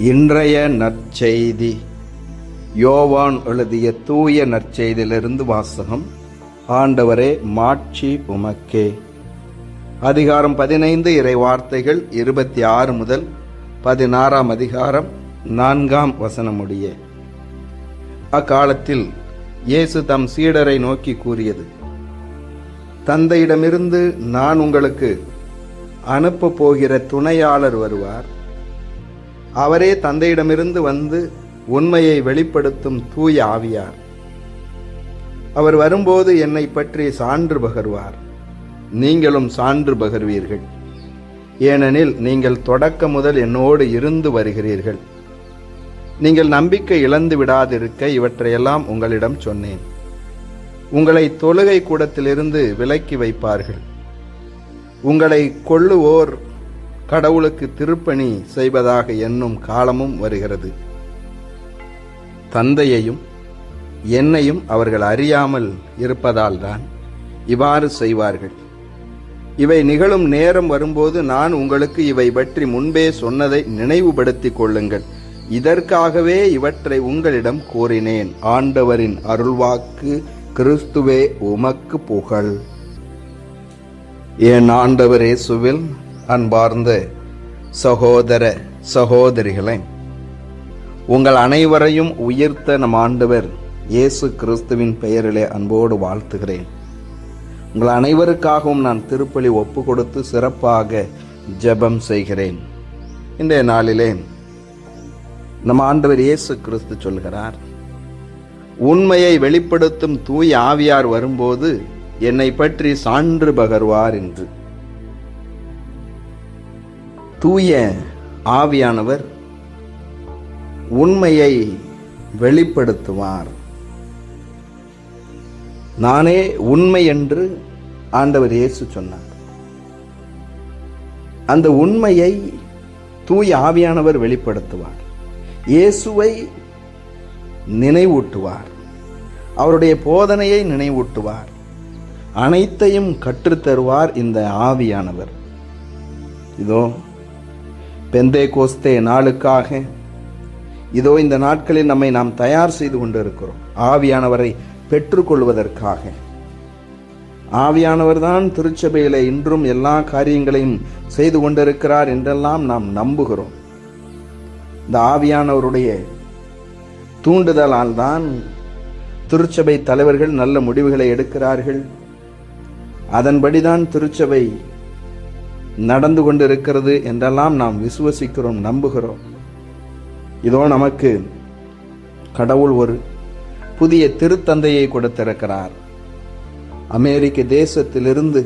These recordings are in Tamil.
இன்றைய நற்செய்தி. யோவான் எழுதிய தூய நற்செய்தியிலிருந்து வாசகம். ஆண்டவரே மாட்சி உமக்கே. அதிகாரம் பதினைந்து இறை வார்த்தைகள் இருபத்தி ஆறு முதல் பதினாறாம் அதிகாரம் நான்காம் வசனமுடைய. அக்காலத்தில் இயேசு தம் சீடரை நோக்கி கூறியது தந்தையிடமிருந்து நான் உங்களுக்கு அனுப்பப் போகிற துணையாளர் வருவார். அவரே தந்தையிடமிருந்து வந்து உண்மையை வெளிப்படுத்தும் தூய ஆவியார். அவர் வரும்போது என்னை பற்றி சான்று பகர்வார். நீங்களும் சான்று பகர்வீர்கள். ஏனெனில் நீங்கள் தொடக்க முதல் என்னோடு இருந்து வருகிறீர்கள். நீங்கள் நம்பிக்கை இழந்து விடாதிருக்க இவற்றையெல்லாம் உங்களிடம் சொன்னேன். உங்களை தொழுகை கூடத்திலிருந்து விலக்கி வைப்பார்கள். உங்களை கொள்ளுவோர் கடவுளுக்கு திருப்பணி செய்வதாக எண்ணும் காலமும் வருகிறது. தந்தையையும் என்னையும் அவர்கள் அறியாமல் இருப்பதால்தான் இவ்வாறு செய்வார்கள். இவை நிகழும் நேரம் வரும்போது நான் உங்களுக்கு இவை பற்றி முன்பே சொன்னதை நினைவுபடுத்திக் கொள்ளுங்கள். இதற்காகவே இவற்றை உங்களிடம் கூறினேன். ஆண்டவரின் அருள்வாக்கு கிறிஸ்துவே உமக்கு புகழ். என் ஆண்டவரே சுவில் அன்பார்ந்த சகோதர சகோதரிகளை உங்கள் அனைவரையும் உயிர்த்த நம் ஆண்டவர் இயேசு கிறிஸ்துவின் பெயரிலே அன்போடு வாழ்த்துகிறேன். உங்கள் அனைவருக்காகவும் நான் திருப்பலி ஒப்பு கொடுத்து சிறப்பாக ஜெபம் செய்கிறேன். இன்றைய நாளிலே நம் ஆண்டவர் இயேசு கிறிஸ்து சொல்கிறார் உண்மையை வெளிப்படுத்தும் தூய் ஆவியார் வரும்போது என்னை பற்றி சான்று பகர்வார் என்று. தூய ஆவியானவர் உண்மையை வெளிப்படுத்துவார். நானே உண்மை என்று ஆண்டவர் இயேசு சொன்னார். அந்த உண்மையை தூய ஆவியானவர் வெளிப்படுத்துவார். இயேசுவை நினைவூட்டுவார். அவருடைய போதனையை நினைவூட்டுவார். அனைத்தையும் கற்றுத்தருவார் இந்த ஆவியானவர். இதோ பெந்தே கோஸ்தே நாளுக்காக. இதோ இந்த நாட்களில் நம்மை நாம் தயார் செய்து கொண்டிருக்கிறோம். ஆவியானவரை பெற்றுக்கொள்வதற்காக. ஆவியானவர் தான் திருச்சபையில் இன்றும் எல்லா காரியங்களையும் செய்து கொண்டிருக்கிறார் என்றெல்லாம் நாம் நம்புகிறோம். இந்த ஆவியானவருடைய தூண்டுதலால் தான் திருச்சபை தலைவர்கள் நல்ல முடிவுகளை எடுக்கிறார்கள். அதன்படிதான் திருச்சபை நடந்து கொண்டிருக்கிறது என்றெல்லாம் நாம் விசுவசிக்கிறோம் நம்புகிறோம். இதோ நமக்கு கடவுள் ஒரு புதிய திருத்தந்தையை கொடுத்திருக்கிறார். அமெரிக்க தேசத்திலிருந்து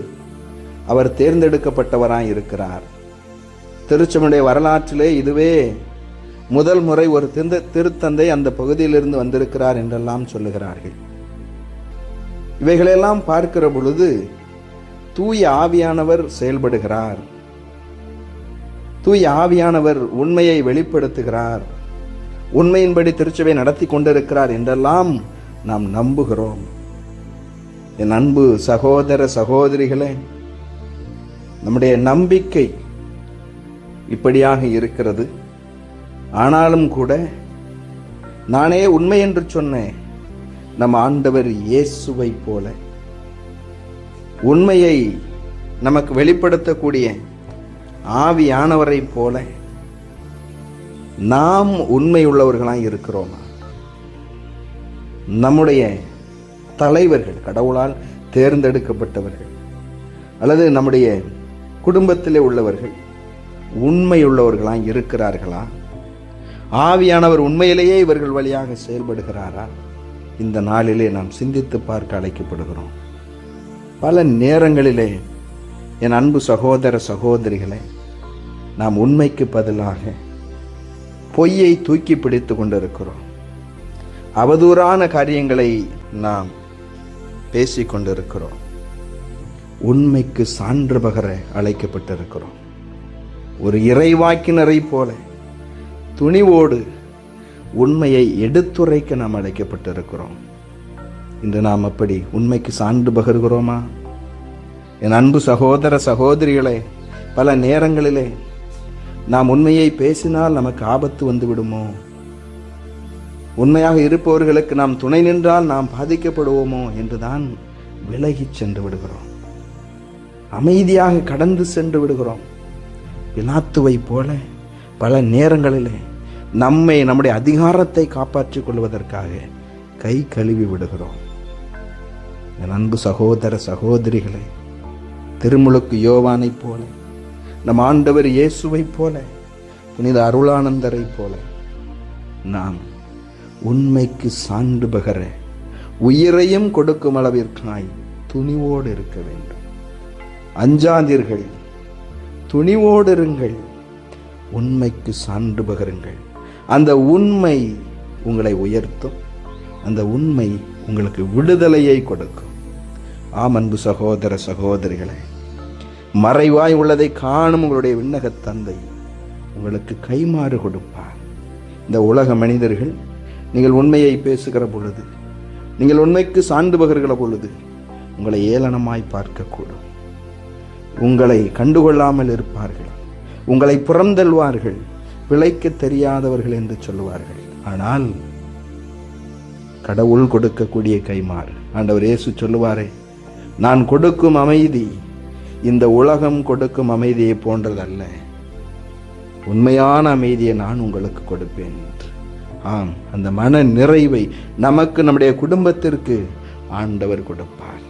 அவர் தேர்ந்தெடுக்கப்பட்டவராய் இருக்கிறார். திருச்சமுடைய வரலாற்றிலே இதுவே முதல் முறை ஒரு திந்த திருத்தந்தை அந்த பகுதியிலிருந்து வந்திருக்கிறார் என்றெல்லாம் சொல்லுகிறார்கள். இவைகளெல்லாம் பார்க்கிற பொழுது தூய ஆவியானவர் செயல்படுகிறார். தூய ஆவியானவர் உண்மையை வெளிப்படுத்துகிறார். உண்மையின்படி திருச்சபை நடத்தி கொண்டிருக்கிறார் என்றெல்லாம் நாம் நம்புகிறோம். என் அன்பு சகோதர சகோதரிகளே நம்முடைய நம்பிக்கை இப்படியாக இருக்கிறது. ஆனாலும் கூட நானே உண்மை என்று சொன்னேன் நம் ஆண்டவர் இயேசுவை போல. உண்மையை நமக்கு வெளிப்படுத்தக்கூடிய ஆவியானவரை போல நாம் உண்மை இருக்கிறோமா. நம்முடைய தலைவர்கள் கடவுளால் தேர்ந்தெடுக்கப்பட்டவர்கள் அல்லது நம்முடைய குடும்பத்திலே உள்ளவர்கள் உண்மையுள்ளவர்களாக இருக்கிறார்களா? ஆவியானவர் உண்மையிலேயே இவர்கள் வழியாக செயல்படுகிறாரா? இந்த நாளிலே நாம் சிந்தித்து பார்க்க அழைக்கப்படுகிறோம். பல நேரங்களிலே என் அன்பு சகோதர சகோதரிகளை நாம் உண்மைக்கு பதிலாக பொய்யை தூக்கி பிடித்து கொண்டிருக்கிறோம். அவதூறான காரியங்களை நாம் பேசிக் கொண்டிருக்கிறோம். உண்மைக்கு சான்று பகர அழைக்கப்பட்டிருக்கிறோம். ஒரு இறைவாக்கினரை போல துணிவோடு உண்மையை எடுத்துரைக்க நாம் அழைக்கப்பட்டிருக்கிறோம். இன்று நாம் அப்படி உண்மைக்கு சான்று பகர்கிறோமா? என் அன்பு சகோதர சகோதரிகளே பல நேரங்களிலே நாம் உண்மையை பேசினால் நமக்கு ஆபத்து வந்து விடுமோ உண்மையாக இருப்பவர்களுக்கு நாம் துணை நின்றால் நாம் பாதிக்கப்படுவோமோ என்றுதான் விலகிச் சென்று விடுகிறோம். அமைதியாக கடந்து சென்று விடுகிறோம். பிலாத்துவை போல பல நேரங்களிலே நம்மை நம்முடைய அதிகாரத்தை காப்பாற்றிக் கொள்வதற்காக கை கழுவி விடுகிறோம். என் அன்பு சகோதர சகோதரிகளே திருமுழுக்கு யோவானைப் போல நம் ஆண்டவர் இயேசுவைப் போல புனித அருளானந்தரைப் போல நாம் உண்மைக்கு சான்று பகர உயிரையும் கொடுக்கும் அளவிற்காய் துணிவோடு இருக்க வேண்டும். அஞ்சாதீர்கள் துணிவோடு இருங்கள் உண்மைக்கு சான்று பகருங்கள். அந்த உண்மை உங்களை உயர்த்தும். அந்த உண்மை உங்களுக்கு விடுதலையை கொடுக்கும். ஆம் அன்பு சகோதர சகோதரிகளே மறைவாய் உள்ளதை காணும் உங்களுடைய விண்ணகத் தந்தை உங்களுக்கு கைமாறு கொடுப்பார். இந்த உலக மனிதர்கள் நீங்கள் உண்மையை பேசுகிற பொழுது நீங்கள் உண்மைக்கு சான்று பகிர்கிற பொழுது உங்களை ஏளனமாய் பார்க்கக்கூடும். உங்களை கண்டுகொள்ளாமல் இருப்பார்கள். உங்களை புறந்தள்வார்கள் பிழைக்க தெரியாதவர்கள் என்று சொல்லுவார்கள். ஆனால் கடவுள் கொடுக்கக்கூடிய கைமாறு. ஆண்டவர் இயேசு சொல்லுவாரே நான் கொடுக்கும் அமைதி இந்த உலகம் கொடுக்கும் அமைதியை போன்றதல்ல. உண்மையான அமைதியை நான் உங்களுக்கு கொடுப்பேன். என்று ஆம் அந்த மன நிறைவை நமக்கு நம்முடைய குடும்பத்திற்கு ஆண்டவர் கொடுப்பார்.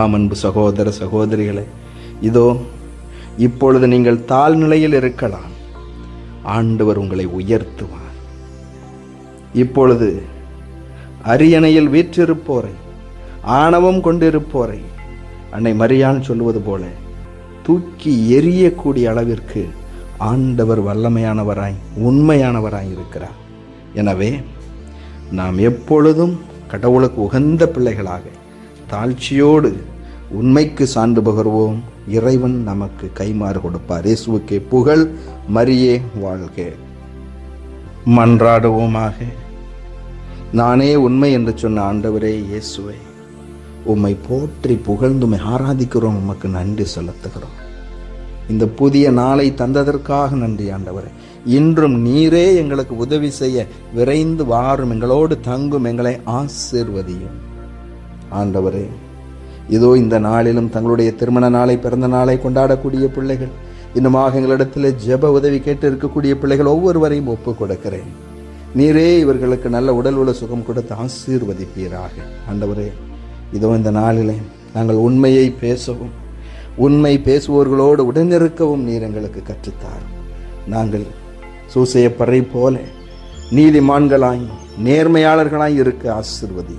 ஆம் அன்பு சகோதர சகோதரிகளே இதோ இப்பொழுது நீங்கள் தாழ்நிலையில் இருக்கலாம். ஆண்டவர் உங்களை உயர்த்துவார். இப்பொழுது அரியணையில் வீற்றிருப்போரை ஆணவம் கொண்டிருப்போரை அன்னை மரியான் சொல்லுவது போல தூக்கி எரியக்கூடிய அளவிற்கு ஆண்டவர் வல்லமையானவராய் உண்மையானவராய் இருக்கிறார். எனவே நாம் எப்பொழுதும் கடவுளுக்கு உகந்த பிள்ளைகளாக தாழ்ச்சியோடு உண்மைக்கு சான்று பகர்வோம். இறைவன் நமக்கு கைமாறு கொடுப்பார். இயேசுக்கே புகழ் மரியே வாழ்க. மன்றாடுவோமாக. நானே உண்மை என்று சொன்ன ஆண்டவரே இயேசுவை உம்மை போற்றி புகழ்ந்துமை ஆராதிக்கிறோம் உமக்கு நன்றி செலுத்துகிறோம். இந்த புதிய நாளை தந்ததற்காக நன்றி ஆண்டவரே. இன்றும் நீரே எங்களுக்கு உதவி செய்ய விரைந்து வாரும் எங்களோடு தங்கும் எங்களை ஆசிர்வதியும். ஆண்டவரே இதோ இந்த நாளிலும் தங்களுடைய திருமண நாளை பிறந்த நாளை கொண்டாடக்கூடிய பிள்ளைகள் இன்னுமாக எங்களிடத்தில் ஜெப உதவி கேட்டு இருக்கக்கூடிய பிள்ளைகள் ஒவ்வொருவரையும் ஒப்புக் கொடுக்கிறேன் நீரே இவர்களுக்கு நல்ல உடல் உள்ள சுகம் கொடுத்து ஆசீர்வதிப்பீராக. ஆண்டவரே இதோ இந்த நாளிலே நாங்கள் உண்மையை பேசவும் உண்மை பேசுவோர்களோடு உடனிருக்கவும் நீர் எங்களுக்கு கற்றுத்தாரும் நாங்கள் சூசையப்பறை போல நீதிமான்களாய் நேர்மையாளர்களாய் இருக்க ஆசிர்வதி.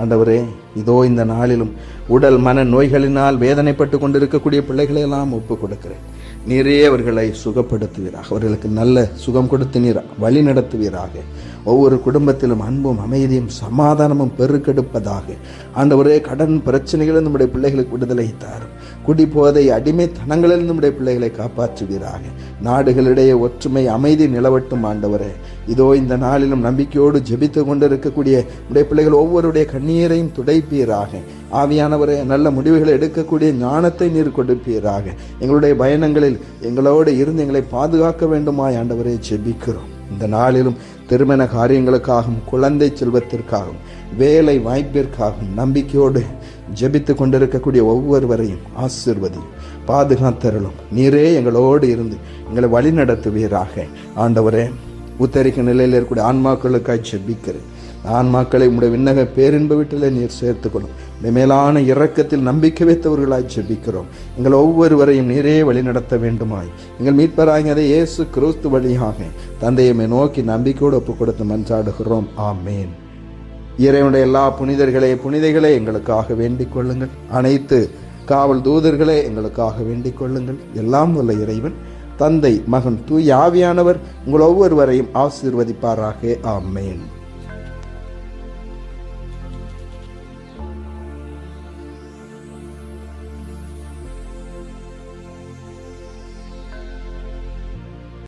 ஆண்டவரே இதோ இந்த நாளிலும் உடல் மன நோய்களினால் வேதனைப்பட்டு கொண்டிருக்கக்கூடிய பிள்ளைகளையெல்லாம் ஒப்பு கொடுக்கிறேன். நிறைய அவர்களை சுகப்படுத்துவீராக. அவர்களுக்கு நல்ல சுகம் கொடுத்து நீர் வழி நடத்துவீராக. ஒவ்வொரு குடும்பத்திலும் அன்பும் அமைதியும் சமாதானமும் பெருக்கெடுப்பதாக. ஆண்டவரே கடன் பிரச்சனைகளும் நம்முடைய பிள்ளைகளுக்கு விடுதலை தாரும். குடி போதை அடிமைத்தனங்களில் நம்முடைய பிள்ளைகளை காப்பாற்றுவீராக. நாடுகளிடையே ஒற்றுமை அமைதி நிலவட்டும் ஆண்டவரே. இதோ இந்த நாளிலும் நம்பிக்கையோடு ஜெபித்து கொண்டிருக்கக்கூடிய உடைய பிள்ளைகள் ஒவ்வொருடைய கண்ணீரையும் துடைப்பீராக. ஆவியானவரே நல்ல முடிவுகளை எடுக்கக்கூடிய ஞானத்தை நீர் கொடுப்பீராக. எங்களுடைய பயணங்களில் எங்களோடு இருந்து எங்களை பாதுகாக்க வேண்டுமாய் ஆண்டவரே ஜெபிக்கிறோம். இந்த நாளிலும் திருமண காரியங்களுக்காகவும் குழந்தை செல்வத்திற்காகவும் வேலை வாய்ப்பிற்காகவும் நம்பிக்கையோடு ஜெபித்து கொண்டிருக்கக்கூடிய ஒவ்வொருவரையும் ஆசிர்வதியும் பாதுகாத்தருளும். நீரே எங்களோடு இருந்து எங்களை வழி நடத்துவீராக ஆண்டவரே உத்தரிக்க நிலையில் இருக்கக்கூடிய ஆன்மாக்களுக்காய் ஜெபிக்கிறேன். ஆன்மாக்களை உடைய விண்ணக பேரின்ப வீட்டில் நீர் சேர்த்துக்கொள்ளும். உடைய மேலான இரக்கத்தில் நம்பிக்கை வைத்தவர்களாய் ஜெபிக்கிறோம். எங்கள் ஒவ்வொருவரையும் நீரே வழி நடத்த வேண்டுமாய். எங்கள் மீட்பராகியதை இயேசு கிறிஸ்து வழியாக தந்தையமை நோக்கி நம்பிக்கையோடு ஒப்புக் கொடுத்து மன்றாடுகிறோம். ஆமேன். இறைவனுடைய எல்லா புனிதர்களே புனிதைகளே எங்களுக்காக வேண்டிக் கொள்ளுங்கள். அனைத்து காவல் தூதர்களே எங்களுக்காக வேண்டிக் கொள்ளுங்கள். எல்லாம் உள்ள இறைவன் தந்தை மகன் தூய் ஆவியானவர் உங்கள் ஒவ்வொருவரையும் ஆசீர்வதிப்பாராக. ஆமேன்.